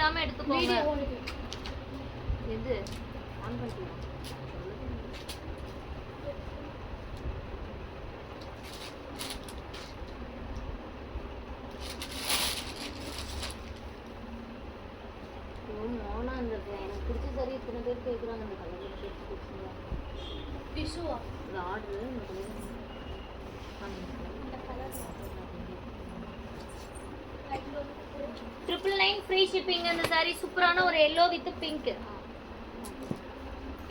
விடாம எடுத்துக்கோங்க. எது? ஆன் பண்ணிக்கலாம். மோனா இந்த எனக்கு பிடிச்ச சரி இத்தனை பேர் கேட்குறாங்க இந்த கலர் இந்த ஆர்டர் இந்த colour triple nine free shipping அந்த சாரீ சூப்பரான ஒரு yellow with pink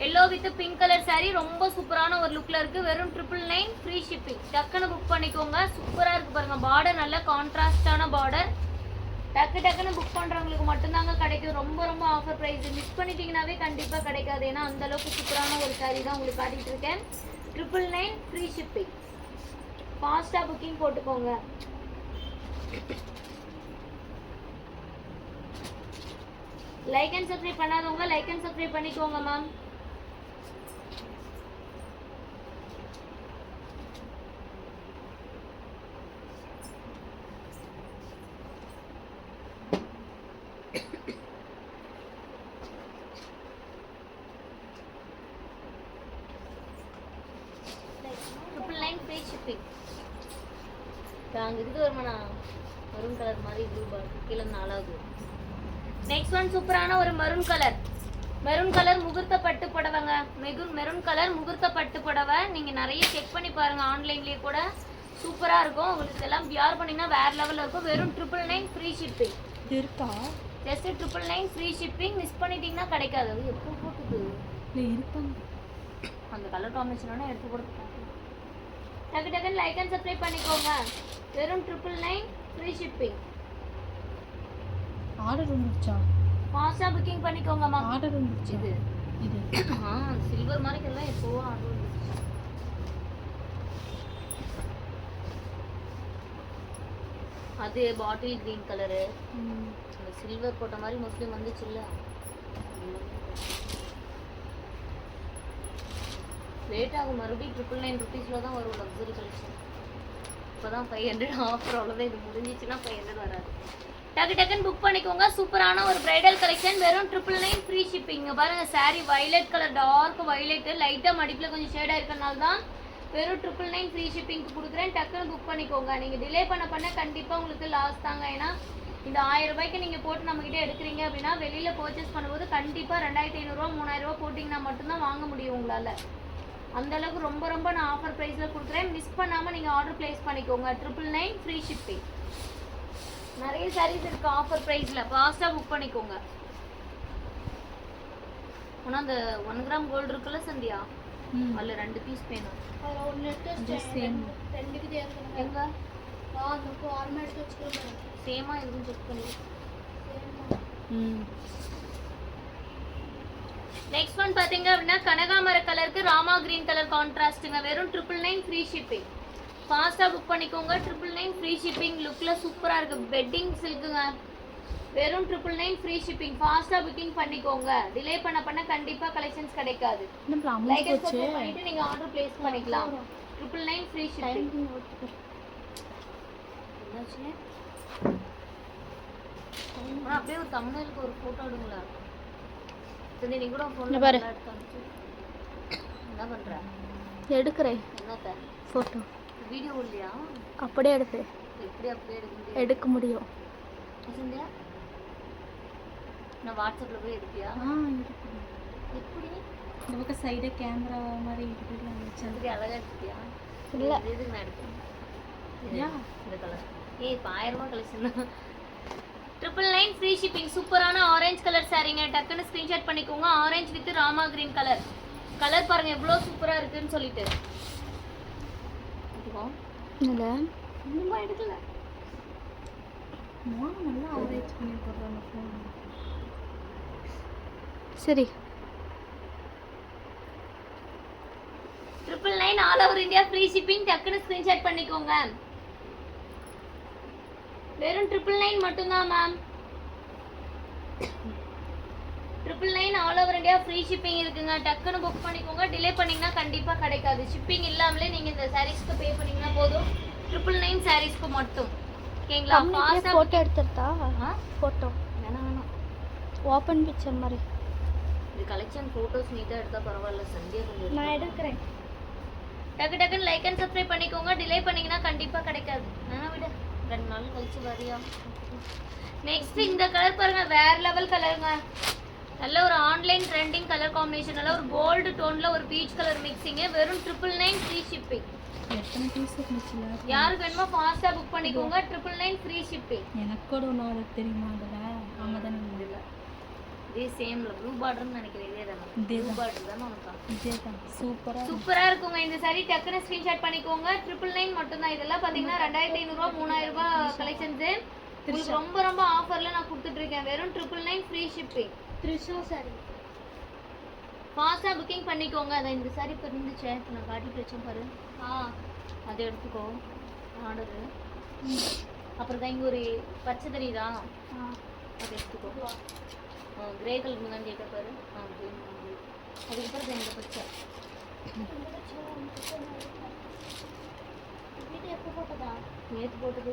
yellow with pink colour sari ரொம்ப சூப்பரான ஒரு லுக்கில் இருக்குது வெறும் ட்ரிபிள் நைன் ஃப்ரீ ஷிப்பிங் டக்குன்னு புக் பண்ணிக்கோங்க. சூப்பராக இருக்குது பாருங்க. பார்டர் நல்ல கான்ட்ராஸ்டான பார்டர் டக்கு டக்குன்னு புக் பண்ணுறவங்களுக்கு மட்டும்தாங்க கிடைக்கும். ரொம்ப ரொம்ப ஆஃபர் ப்ரைஸ் மிஸ் பண்ணிட்டீங்கன்னாவே கண்டிப்பாக கிடைக்காது. ஏன்னா அந்தளவுக்கு சூப்பரான ஒரு saree தான் உங்களுக்கு காட்டிட்டு இருக்கேன். ட்ரிபிள் நைன் ஃப்ரீ ஷிப்பிங் ஃபாஸ்டா புக்கிங் போட்டுக்கோங்க. லைக் அண்ட் சப்ஸ்கிரைப் பண்ணாதவங்க லைக் அண்ட் சப்ஸ்கிரைப் பண்ணிக்கோங்க மேம் நைன் ஃப்ரீ அங்கே இருக்குது வருமாண்ணா மரூன் கலர் மாதிரி ப்ளூ கீழே நாலாவது. நெக்ஸ்ட் ஒன் சூப்பரான ஒரு மெரூன் கலர் மெரூன் கலர் முகூர்த்த பட்டு புடவைங்க. மெகுன் மெரூன் கலர் முகூர்த்த பட்டு புடவை. நீங்கள் நிறைய செக் பண்ணி பாருங்க ஆன்லைன்லேயே கூட. சூப்பராக இருக்கும். உங்களுக்கு இதெல்லாம் வியார் பண்ணிங்கன்னா வேற லெவலில் இருக்கும். வெறும் ட்ரிபிள் நைன் ஃப்ரீ ஷிப்பிங் இருக்கா? Just triple nine free shipping miss பண்ணிட்டீங்கன்னா கிடைக்காது. அது எப்போ போட்டுது இல்லை இருப்பாங்க. அந்த கலர் காம்பினேஷனோட எடுத்து கொடுத்து டக்கு டக்குன்னு லைக் அண்ட் சப்ஸ்கிரைப் பண்ணிக்கோங்க. வெறும் triple nine free shipping order வந்துருச்சா? ஃபாஸ்ட்டாக புக்கிங் பண்ணிக்கோங்கம்மா. ஆர்டர் வந்துருச்சு? இது. இது. ஆ சில்வர் மாதிரி எல்லாம் எப்போவோ ஆர்டர் வந்துருச்சு? அது பாட்டில் கிரீன் கலரு ம். அந்த சில்வர் போட்ட மாதிரி முஸ்லீம் வந்துச்சுல்ல? லேட் ஆகும். மறுபடியும் ட்ரிபிள் நைன் ருபீஸில் தான் வரும் லக்ஸரி கலெக்ஷன் இப்போ தான் ஃபைவ் ஹண்ட்ரட் ஆஃபர் அவ்வளோதான் இது முடிஞ்சிச்சுன்னா ஃபைவ் ஹண்ட்ரட் வராது. டக்கு டக்குன்னு புக் பண்ணிக்கோங்க. சூப்பரான ஒரு பிரைடல் கலெக்ஷன் வெறும் ட்ரிபிள் நைன் ஃப்ரீ ஷிப்பிங் பாருங்க sari violet colour dark violet லைட்டாக மடிப்பில் கொஞ்சம் ஷேடாக இருக்கனால தான் வெறும் ட்ரிபிள் நைன் ஃப்ரீ ஷிப்பிங்க்கு கொடுக்குறேன். டக்குன்னு புக் பண்ணிக்கோங்க. நீங்கள் டிலே பண்ண பண்ண கண்டிப்பாக உங்களுக்கு லாஸ் தாங்க. ஏன்னா இந்த ஆயிரம் ரூபாய்க்கு நீங்கள் போட்டு நம்மக்கிட்ட எடுக்கிறீங்க அப்படின்னா வெளியில் பர்ச்சேஸ் பண்ணும்போது கண்டிப்பாக ரெண்டாயிரத்தி ஐநூறுரூவா மூணாயிரரூவா போட்டிங்கன்னா மட்டும்தான் வாங்க முடியும் உங்களால். அந்த அளவுக்கு ரொம்ப ரொம்ப நான் ஆஃபர் ப்ரைஸில் கொடுக்குறேன். மிஸ் பண்ணாமல் நீங்கள் ஆர்டர் ப்ளேஸ் பண்ணிக்கோங்க. ட்ரிபிள் நைன் ஃப்ரீ ஷிப்பிங் நிறைய சாரீஸ் இருக்கு ஆஃபர் ப்ரைஸில் ஃபாஸ்ட்டாக புக் பண்ணிக்கோங்க. ஆனால் அந்த ஒன் கிராம் கோல்டு இருக்குல்ல சந்தியா? ம். அதில் ரெண்டு பீஸ் வேணும். எங்க? சேமா எதுவும் செக் பண்ணி ம். நெக்ஸ்ட் ஒன் பாத்தீங்க அப்படின்னா கனகாமர கலருக்கு ராமா கிரீன் கலர் கான்ட்ராஸ்ட்டுங்க வெறும் ட்ரிபிள் நைன் ஃப்ரீ ஷிப்பிங் ஃபாஸ்ட்டாக புக் பண்ணிக்கோங்க. ட்ரிபிள் நைன் ஃப்ரீ ஷிப்பிங் லுக்கில் சூப்பராக இருக்கு. பெட்டிங் சில்க்குங்க வெறும் ட்ரிபிள் நைன் ஃப்ரீ ஷிப்பிங் ஃபாஸ்ட்டாக புக்கிங் பண்ணிக்கோங்க. டிலே பண்ண பண்ண கண்டிப்பாக கலெக்ஷன்ஸ் கிடைக்காது. லைக் பண்ணிட்டு நீங்கள் ஆர்டர் ப்ளேஸ் பண்ணிக்கலாம். ட்ரிபிள் நைன் ஃப்ரீ ஷிப்பிங் அப்படியே ஒரு தமிழுக்கு ஒரு ஃபோட்டோ எடுங்களா? சரி நீ கூட ஃபோன் இங்க பாரு. என்ன பண்ற? எடுக்கிறேன். என்னத்த? ஃபோட்டோ வீடியோ இல்லையா? அப்படியே எடுப்பேன் எப்படி அப்படியே எடுக்க முடியும்? எடுக்க முடியும். வசந்தியா நான் வாட்ஸ்அப்ல போய் எடுப்பியா? ஆ எப்படி? இந்த பக்கம் சைடாக கேமரா மாதிரி இருக்குதுல்ல சந்திரி அழகா எடுப்பியா? இல்ல. இது எதுக்கு நான் எடுப்பேன். இந்த கலர் ஏய் இப்போ ஆயிரம் ரூபாய் கலெக்ஷன் தான். ட்ரிபிள் நைன் ஃப்ரீ ஷிப்பிங் சூப்பரான ஆரஞ்சு கலர் சாரீங்க டக்குன்னு ஸ்க்ரீன்ஷாட் பண்ணிக்கோங்க. Orange with Rama green colour colour பாருங்க எவ்வளோ சூப்பரா இருக்குன்னு சொல்லிட்டு? எடுக்கல. மோனம் நல்லா ஆவரேஜ் பண்ணி போடுறாங்க ஃபோன் சரி. Triple nine all over India free shipping டக்குன்னு ஸ்க்ரீன்ஷாட் பண்ணிக்கோங்க. வெறும் ட்ரிபிள் நைன் மட்டும்தான் ma'am triple nine all over India free shipping இருக்குங்க. டக்குன்னு புக் பண்ணிக்கோங்க. டிலே பண்ணீங்கன்னா கண்டிப்பாக கிடைக்காது. ஷிப்பிங் இல்லாமலே நீங்கள் இந்த சாரீஸ்க்கு பே பண்ணீங்கன்னா போதும். ட்ரிபிள் நைன் சாரீஸ்க்கு மட்டும். ஓகேங்களா? ஃபாஸ்ட்டாக ஃபோட்டோ எடுத்துட்டா ஆ ஃபோட்டோ வேணாம் வேணாம். ஓப்பன் பிக்சர் மாதிரி. இது கலெக்ஷன் ஃபோட்டோஸ் நீட்டாக எடுத்தால் பரவாயில்ல. சந்தியா கொஞ்சம் நான். எடுக்கிறேன். டக்கு டக்குன்னு லைக் அண்ட் சப்ஸ்கிரைப் பண்ணிக்கோங்க. டிலே பண்ணீங்கன்னா கண்டிப்பாக கிடைக்காது. நான் விட. ரெண்டு நாள் கழிச்சு வரியா? நெக்ஸ்ட் இந்த கலர் பாருங்க. வேற லெவல் கலருங்க நல்ல ஒரு ஆன்லைன் ட்ரெண்டிங் கலர் காம்பினேஷன் நல்ல ஒரு கோல்டு டோன்ல ஒரு பீச் கலர் மிக்சிங் வெறும் ட்ரிபிள் நைன் ஃப்ரீ ஷிப்பிங் யாருக்கு வேணுமோ ஃபாஸ்ட்டாக புக் பண்ணிக்கோங்க. ட்ரிபிள் நைன் ஃப்ரீ ஷிப்பிங் எனக்கு கூட ஒன்று தெரியுமா அதில்? அவங்க தானே இல்லை. இதே சேம்ல ப்ளூ பார்டர்னு நினைக்கிறேன். இதே தானே? ப்ளூ. பார்டர் தானே. உனக்கா? இதே தான். சூப்பராக சூப்பரா இருக்குங்க. இந்த saree டக்குன்னு ஸ்கிரீன்ஷாட் பண்ணிக்கோங்க. ட்ரிபிள் நைன் மட்டும் தான் இதெல்லாம். பாத்தீங்கன்னா ரெண்டாயிரத்தி ஐநூறுரூவா மூணாயிரம் ரூபாய் கலெக்ஷன்ஸ் உங்களுக்கு ரொம்ப ரொம்ப ஆஃபர்ல நான் கொடுத்துட்டு இருக்கேன். வெறும் triple nine free shipping Trisha sari. ஃபாஸ்ட்டாக புக்கிங் பண்ணிக்கோங்க. அதை இந்த saree இப்போ இருந்துச்சே. இப்போ நான் காட்டிட்டு வச்சேன் பாரு. ஆ அதை எடுத்துக்கோ. ஆர்டரு அப்புறம் தான் இங்கே ஒரு பச்சை தெரியுதா அதை எடுத்துக்கோ. கிரே கலர் முன்னாடி கேட்ட பாரு. ஆ. அதுக்கப்புறம் இந்த பச்சை. வீடியோ எப்போ போட்டதா. நேற்று போட்டது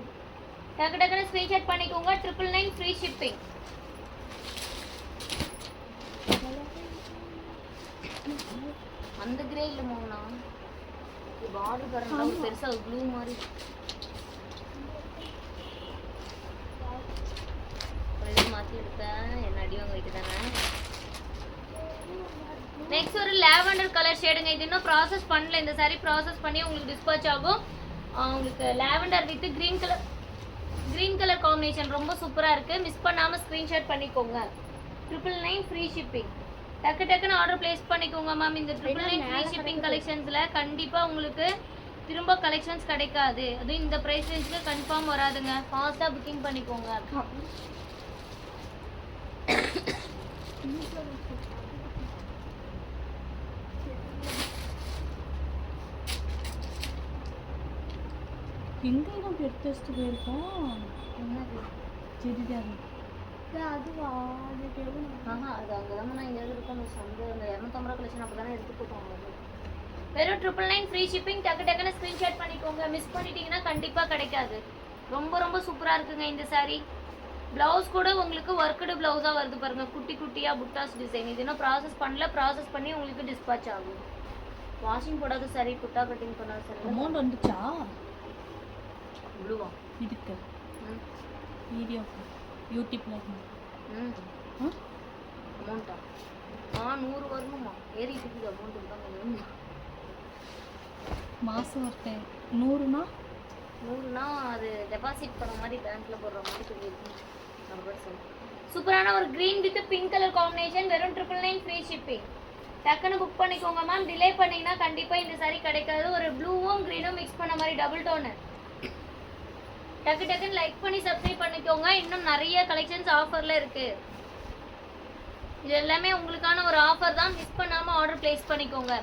டக்கு டக்குன்னு ஸ்க்ரீன்ஷாட் பண்ணிக்கோங்க. ட்ரிபிள் நைன் ஃப்ரீ ஷிப்பிங் அந்த கிரே இல்லை மோகனா? இது ஆர்டர் பாருங்க பெருசா ப்ளூ மாதிரி. மாத்தி எடுத்தேன். என்ன அடி வாங்க வைக்கதானே நெக்ஸ்ட் ஒரு லாவெண்டர் கலர் ஷேடுங்க இது இன்னும் ப்ராசஸ் பண்ணல. இந்த saree ப்ராசஸ் பண்ணி உங்களுக்கு டிஸ்பேச் ஆகும். உங்களுக்கு lavender with green colour green colour combination ரொம்ப சூப்பரா இருக்கு. மிஸ் பண்ணாம ஸ்கிரீன்ஷாட் பண்ணிக்கோங்க. ட்ரிபிள் நைன் ஃப்ரீ ஷிப்பிங் டக்கு டக்குன்னு ஆர்டர் பிளேஸ் பண்ணிக்கோங்க மேம் இந்த ட்ரிபிள் நைன் ஃப்ரீ ஷிப்பிங் கலெக்ஷன்ஸ்ல கண்டிப்பா உங்களுக்கு திரும்ப கலெக்ஷன்ஸ் கிடைக்காது. அதுவும் இந்த ப்ரைஸ் ரேஞ்சுக்கு கன்ஃபார்ம் வராதுங்க. ஃபாஸ்ட்டாக புக்கிங் பண்ணிக்கோங்க. எங்கே நம்ம எடுத்து வச்சுட்டு போயிருக்கோம் என்னது? செடிதான் அதுவா? ஆஹா அது அங்கே தான் நான் இங்கே இருக்கோம் அந்த சந்தை அந்த இரநூத்தம்பது ரூபா கலெக்ஷன் அப்போ தானே எடுத்து போட்டோம் வெறும் ட்ரிபிள் நைன் ஃப்ரீ ஷிப்பிங் டக்கு டக்குன்னு ஸ்க்ரீன்ஷாட் பண்ணிக்கோங்க. மிஸ் பண்ணிட்டீங்கன்னா கண்டிப்பாக கிடைக்காது. ரொம்ப ரொம்ப சூப்பராக இருக்குங்க இந்த saree. ப்ளவுஸ் கூட உங்களுக்கு ஒர்க்கடு ப்ளவுஸாக வருது பாருங்க. குட்டி குட்டியாக புட்டாஸ் டிசைன் இது இன்னும் ப்ராசஸ் பண்ணல. ப்ராசஸ் பண்ணி உங்களுக்கு டிஸ்பேச் ஆகும். வாஷிங் போடாத saree குட்டா கட்டிங் பண்ணாத saree அமௌண்ட் வந்துச்சா? ப்ளூவா இதுக்கு ம். வீடியோ யூடியூப்ல ம். ம் அமௌண்ட்டா ஆ? நூறு வரணுமா? ஏறிட்டு இருக்குது அமௌண்ட் தான் மாதம் ஒருத்தன் நூறுனா? நூறுனா அது டெபாசிட் பண்ண மாதிரி பேங்க்ல போடுற மாதிரி சொல்லியிருக்கேன். நம்பர் சொல்லு சூப்பரான ஒரு green with pink colour combination வெறும் ட்ரிபிள் நைன் ஃப்ரீ ஷிப்பிங் டக்குன்னு புக் பண்ணிக்கோங்க மேம் டிலே பண்ணீங்கன்னா கண்டிப்பாக இந்த saree கிடைக்காது. ஒரு ப்ளூவும் க்ரீனும் மிக்ஸ் பண்ண மாதிரி டபுள் டோனு டக்கு டக்குன்னு லைக் பண்ணி சப்ஸ்கிரைப் பண்ணிக்கோங்க. இன்னும் நிறைய கலெக்ஷன்ஸ் ஆஃபரில் இருக்கு. இது எல்லாமே உங்களுக்கான ஒரு ஆஃபர் தான். மிஸ் பண்ணாமல் ஆர்டர் ப்ளேஸ் பண்ணிக்கோங்க.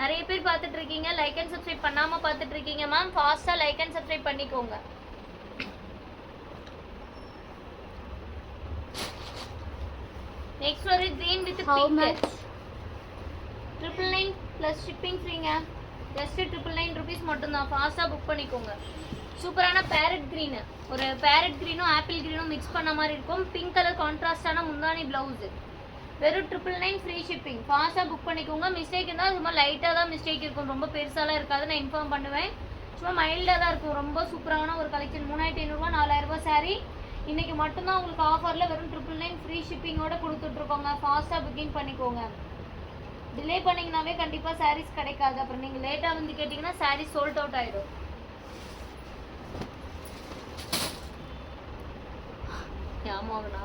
நிறைய பேர் பார்த்துட்டு இருக்கீங்க. லைக் அண்ட் சப்ஸ்கிரைப் பண்ணாம பார்த்துட்டு இருக்கீங்க மேம் ஃபாஸ்டா லைக் அண்ட் சப்ஸ்கிரைப் பண்ணிக்கோங்க. நெக்ஸ்ட் ஒரு green with pink? Triple nine plus shipping ஃப்ரீங்க just triple nine rupees மட்டும்தான். ஃபாஸ்ட்டாக புக் பண்ணிக்கோங்க. சூப்பரான பேரட் க்ரீனு ஒரு பேரட் க்ரீனும் ஆப்பிள் க்ரீனும் மிக்ஸ் பண்ண மாதிரி இருக்கும். பிங்க் கலர் கான்ட்ராஸ்டான முந்தானி ப்ளவுஸு வெறும் ட்ரிபிள் நைன் ஃப்ரீ ஷிப்பிங் ஃபாஸ்ட்டாக புக் பண்ணிக்கோங்க. மிஸ்டேக் இருந்தால் சும்மா லைட்டாக தான் மிஸ்டேக் இருக்கும். ரொம்ப பெருசாலாம் இருக்காது நான் இன்ஃபார்ம் பண்ணுவேன். சும்மா மைல்டாக தான் இருக்கும். ரொம்ப சூப்பரான ஒரு கலெக்ஷன் மூணாயிரத்தி ஐநூறுரூவா நாலாயிரரூபா saree. இன்றைக்கி மட்டும்தான் உங்களுக்கு ஆஃபரில் வெறும் ட்ரிபிள் நைன் ஃப்ரீ ஷிப்பிங்கோட கொடுத்துட்ருக்கோங்க. ஃபாஸ்ட்டாக புக்கிங் பண்ணிக்கோங்க. டிலே பண்ணீங்கனாவே கண்டிப்பாக சாரீஸ் கிடைக்காது. அப்புறம் நீங்கள் லேட்டாக வந்து கேட்டிங்கன்னா சாரீஸ் சோல்ட் அவுட் ஆகிடும் ஏமாங்கண்ணா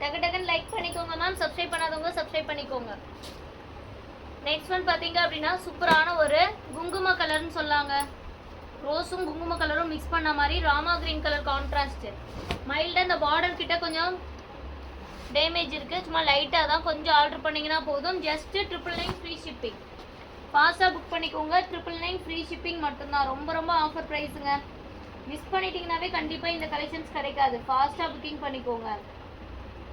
டக்கு டக்குன்னு லைக் பண்ணிக்கோங்க மேம் சப்ஸ்கிரைப் பண்ணாதவங்க சப்ஸ்கிரைப் பண்ணிக்கோங்க. நெக்ஸ்ட் ஒன் பார்த்தீங்க அப்படின்னா சூப்பரான ஒரு குங்கும கலர்னு சொல்லாங்க. ரோஸும் குங்கும கலரும் மிக்ஸ் பண்ண மாதிரி ராமா கிரீன் கலர் கான்ட்ராஸ்ட் மைல்டாக இந்த பார்டர் கிட்ட கொஞ்சம் டேமேஜ் இருக்குது சும்மா லைட்டாக தான் கொஞ்சம் ஆர்டர் பண்ணிங்கன்னா போதும். Just triple nine free shipping ஃபாஸ்ட்டாக புக் பண்ணிக்கோங்க. ட்ரிபிள் நைன் ஃப்ரீ ஷிப்பிங் மட்டும்தான். ரொம்ப ரொம்ப ஆஃபர் ப்ரைஸுங்க மிஸ் பண்ணிட்டீங்கன்னாவே கண்டிப்பாக இந்த கலெக்ஷன்ஸ் கிடைக்காது. ஃபாஸ்ட்டாக புக்கிங் பண்ணிக்கோங்க.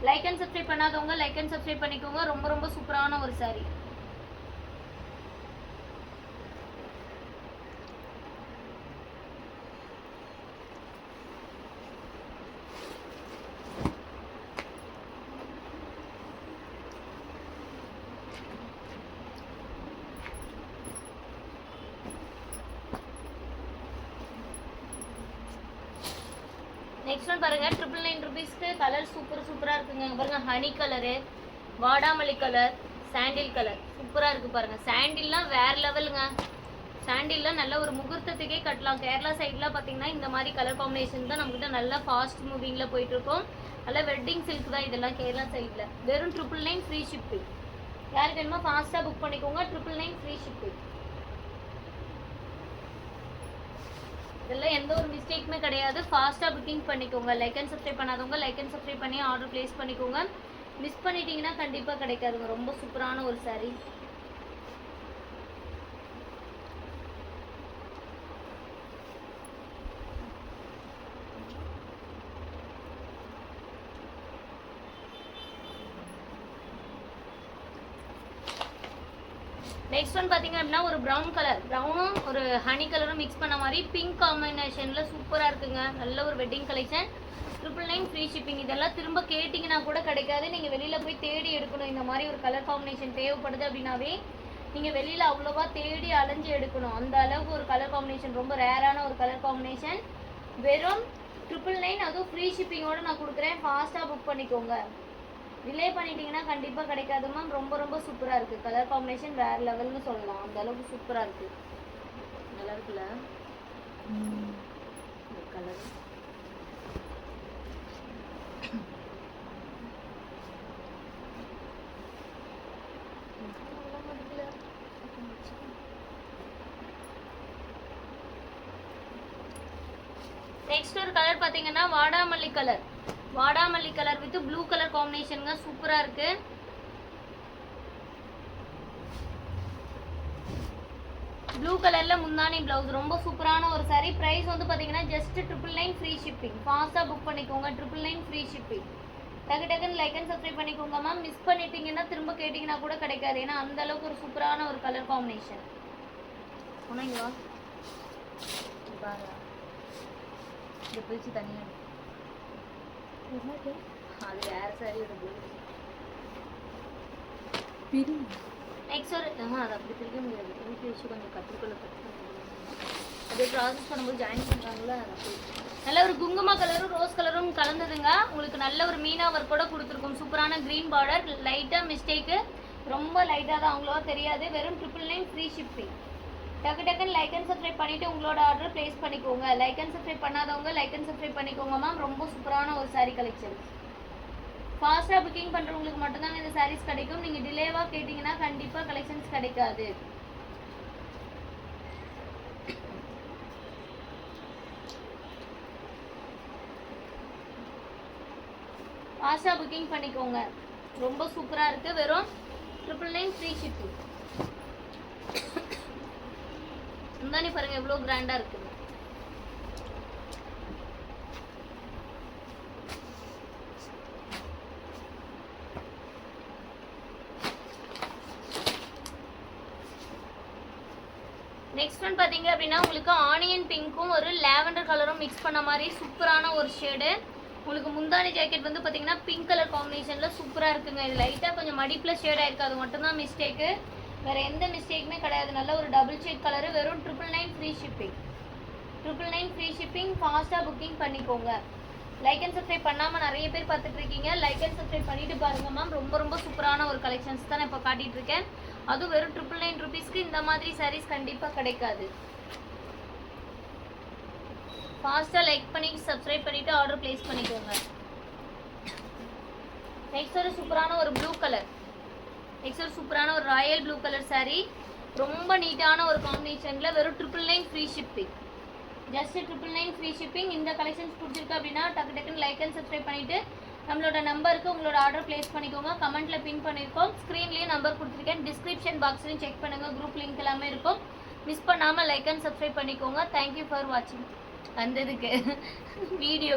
லைக் அண்ட் சப்ஸ்கிரைப் பண்ணாதவங்க லைக் அண்ட் சப்ஸ்கிரைப் பண்ணிக்கோங்க. ரொம்ப ரொம்ப சூப்பரான ஒரு saree. நெக்ஸ்ட் ஒன் பாருங்க. ட்ரிபிள் நைன் ருபீஸ்க்கு கலர் சூப்பர் சூப்பராக இருக்குங்க. பாருங்கள் பாருங்க ஹனி கலரு வாடாமல்லி கலர் சாண்டில் கலர் சூப்பராக இருக்குது பாருங்க. சாண்டில்லாம் வேற லெவலுங்க சாண்டில்லாம் நல்ல ஒரு முகூர்த்தத்துக்கே கட்டலாம். கேரளா சைட்லாம் பார்த்தீங்கன்னா இந்த மாதிரி கலர் காம்பினேஷன் தான் நம்மகிட்ட நல்லா ஃபாஸ்ட் மூவிங்கில் போயிட்டுருக்கோம். நல்லா வெட்டிங் சில்க் தான் இதெல்லாம் கேரளா சைடில் வெறும் ட்ரிபிள் நைன் ஃப்ரீ ஷிப்பிங் யாருக்கு வேணுமோ ஃபாஸ்ட்டாக புக் பண்ணிக்கோங்க. ட்ரிபிள் நைன் ஃப்ரீ ஷிப்பிங் இதெல்லாம் எந்த ஒரு மிஸ்டேக்குமே கிடையாது. ஃபாஸ்ட்டாக புக்கிங் பண்ணிக்கோங்க. லைக் அண்ட் சப்ஸ்கிரைப் பண்ணாதவங்க லைக் அண்ட் சப்ஸ்கிரைப் பண்ணி ஆர்டர் ப்ளேஸ் பண்ணிக்கோங்க. மிஸ் பண்ணிட்டீங்கன்னா கண்டிப்பாக கிடைக்காதுங்க. ரொம்ப சூப்பரான ஒரு சாரீ நெக்ஸ்ட் ஒன் பார்த்தீங்க அப்படின்னா ஒரு ப்ரௌன் கலர் ப்ரௌனும் ஒரு ஹனி கலரும் மிக்ஸ் பண்ண மாதிரி பிங்க் காம்பினேஷனில் சூப்பராக இருக்குங்க. நல்ல ஒரு wedding collection triple nine free shipping இதெல்லாம் திரும்ப கேட்டிங்கன்னா கூட கிடைக்காது. நீங்கள் வெளியில் போய் தேடி எடுக்கணும். இந்த மாதிரி ஒரு கலர் காம்பினேஷன் தேவைப்படுது அப்படின்னாவே நீங்கள் வெளியில் அவ்வளோவா தேடி அலைஞ்சு எடுக்கணும். அந்த அளவுக்கு ஒரு கலர் காம்பினேஷன் ரொம்ப ரேரான ஒரு கலர் காம்பினேஷன் வெறும் ட்ரிபிள் நைன் அதுவும் ஃப்ரீ ஷிப்பிங்கோட நான் கொடுக்குறேன். ஃபாஸ்ட்டாக புக் பண்ணிக்கோங்க. டிலே பண்ணிட்டீங்கன்னா கண்டிப்பாக கிடைக்காது மேம் ரொம்ப ரொம்ப சூப்பராக இருக்குது கலர் காம்பினேஷன் வேறு லெவல்னு சொல்லலாம். அந்த அளவுக்கு சூப்பராக இருக்குது நல்லா இருக்குல்ல கலர் நெக்ஸ்ட் ஒரு கலர் பார்த்தீங்கன்னா வாடாமல்லி கலர் வாடாமல்லி கலர் வித் ப்ளூ கலர் காம்பினேஷனுங்க. சூப்பராக இருக்கு. ப்ளூ கலரில் முந்தானி பிளவுஸ் ரொம்ப சூப்பரான ஒரு சாரி ப்ரைஸ் வந்து பார்த்தீங்கன்னா just triple nine free shipping ஃபாஸ்ட்டாக புக் பண்ணிக்கோங்க. ட்ரிபிள் நைன் ஃப்ரீ ஷிப்பிங் டக்கு டக்குன்னு லைக் அண்ட் சப்ஸ்கிரைப் பண்ணிக்கோங்க மேம் மிஸ் பண்ணிட்டீங்கன்னா திரும்ப கேட்டிங்கன்னா கூட கிடைக்காது. ஏன்னா அந்த அளவுக்கு ஒரு சூப்பரான ஒரு கலர் காம்பினேஷன் உனங்க வா. இந்த பிரிச்சு தனியாக அது வேற சாரியோட பிளவுஸ் பிரி நெக்ஸ்ட் ஒரு ஆஹா அதை அப்படி பிரிக்க முடியாது பிரிக்க வச்சு கொஞ்சம் கற்றுக்கொள்ள கற்றுக்க அது ப்ராசஸ் பண்ணும்போது ஜாயின் பண்ணுறாங்களா அது அப்படி நல்ல ஒரு குங்கும கலரும் ரோஸ் கலரும் கலந்ததுங்க. உங்களுக்கு நல்ல ஒரு மீனா ஒர்க்கோட கொடுத்துருக்கோம். சூப்பரான க்ரீன் பார்டர் லைட்டாக மிஸ்டேக்கு ரொம்ப லைட்டாக தான் அவ்வளோவா தெரியாது. வெறும் ட்ரிபிள் நைன் ஃப்ரீ ஷிப்பிங் டக்கு டக்குன்னு லைக் அண்ட் சப்ஸ்கிரைப் பண்ணிட்டு உங்களோட ஆர்டர் ப்ளேஸ் பண்ணிக்கோங்க. லைக் அண்ட் சப்ஸ்கிரைப் பண்ணாதவங்க லைக் அண்ட் சப்ஸ்கிரைப் பண்ணிக்கோங்க மேம் ரொம்ப சூப்பரான ஒரு சாரீ கலெக்ஷன் ஃபாஸ்ட்டாக புக்கிங் பண்ணுறவங்களுக்கு மட்டும்தாங்க இந்த சாரீஸ் கிடைக்கும். நீங்கள் டிலேவாக கேட்டிங்கன்னா கண்டிப்பாக கலெக்ஷன்ஸ் கிடைக்காது. ஃபாஸ்ட்டாக புக்கிங் பண்ணிக்கோங்க. ரொம்ப சூப்பராக இருக்குது வெறும் ட்ரிபிள் நைன் ஃப்ரீ ஷிப்பிங் முந்தானி பாருங்க எவ்வளோ கிராண்டாக இருக்குது நெக்ஸ்ட் ஒன் பார்த்தீங்க அப்படின்னா உங்களுக்கு ஆனியன் பிங்க்கும் ஒரு லாவெண்டர் கலரும் மிக்ஸ் பண்ண மாதிரி சூப்பரான ஒரு ஷேடு உங்களுக்கு முந்தானி ஜாக்கெட் வந்து பார்த்தீங்கன்னா பிங்க் கலர் காம்பினேஷனில் சூப்பராக இருக்குங்க. இது லைட்டாக கொஞ்சம் மடிப்பில் ஷேட் ஆயிருக்கு அது மட்டும்தான் மிஸ்டேக்கு வேறு எந்த மிஸ்டேக்குமே கிடையாது. நல்ல ஒரு டபுள் ஷேட் கலரு வெறும் triple nine free shipping triple nine free shipping ஃபாஸ்ட்டாக புக்கிங் பண்ணிக்கோங்க. லைக் அண்ட் சப்ஸ்கிரைப் பண்ணாமல் நிறைய பேர் பார்த்துட்டு இருக்கீங்க. லைக் அண்ட் சப்ஸ்கிரைப் பண்ணிட்டு பாருங்க மேம் ரொம்ப ரொம்ப சூப்பரான ஒரு கலெக்ஷன்ஸ் தான் நான் இப்போ காட்டிட்டு இருக்கேன். அதுவும் வெறும் ட்ரிபிள் நைன் ருபீஸ்க்கு இந்த மாதிரி சாரீஸ் கண்டிப்பாக கிடைக்காது. ஃபாஸ்ட்டாக லைக் பண்ணி சப்ஸ்கிரைப் பண்ணிவிட்டு ஆர்டர் ப்ளேஸ் பண்ணிக்கோங்க. நெக்ஸ்ட் ஒரு சூப்பரான ஒரு ப்ளூ கலர் நெக்ஸ்ட் சூப்பரான ஒரு ராயல் ப்ளூ கலர் சாரீ ரொம்ப நீட்டான ஒரு காம்பினேஷனில் வெறும் triple nine free shipping just triple nine free shipping இந்த கலெக்ஷன்ஸ் பிடிச்சிருக்கு அப்படின்னா டக்கு டக்குன்னு லைக் அண்ட் சப்ஸ்கிரைப் பண்ணிவிட்டு நம்மளோட நம்பருக்கு உங்களோட ஆர்டர் ப்ளேஸ் பண்ணிக்கோங்க. கமெண்ட்டில் பின் பண்ணியிருக்கோம் ஸ்க்ரீன்லேயும் நம்பர் கொடுத்துருக்கேன். டிஸ்கிரிப்ஷன் பாக்ஸ்லையும் செக் பண்ணுங்கள் குரூப் லிங்க் எல்லாமே இருக்கும். மிஸ் பண்ணாமல் லைக் அண்ட் சப்ஸ்கிரைப் பண்ணிக்கோங்க. தேங்க்யூ ஃபார் வாட்சிங் வந்ததுக்கு. வீடியோ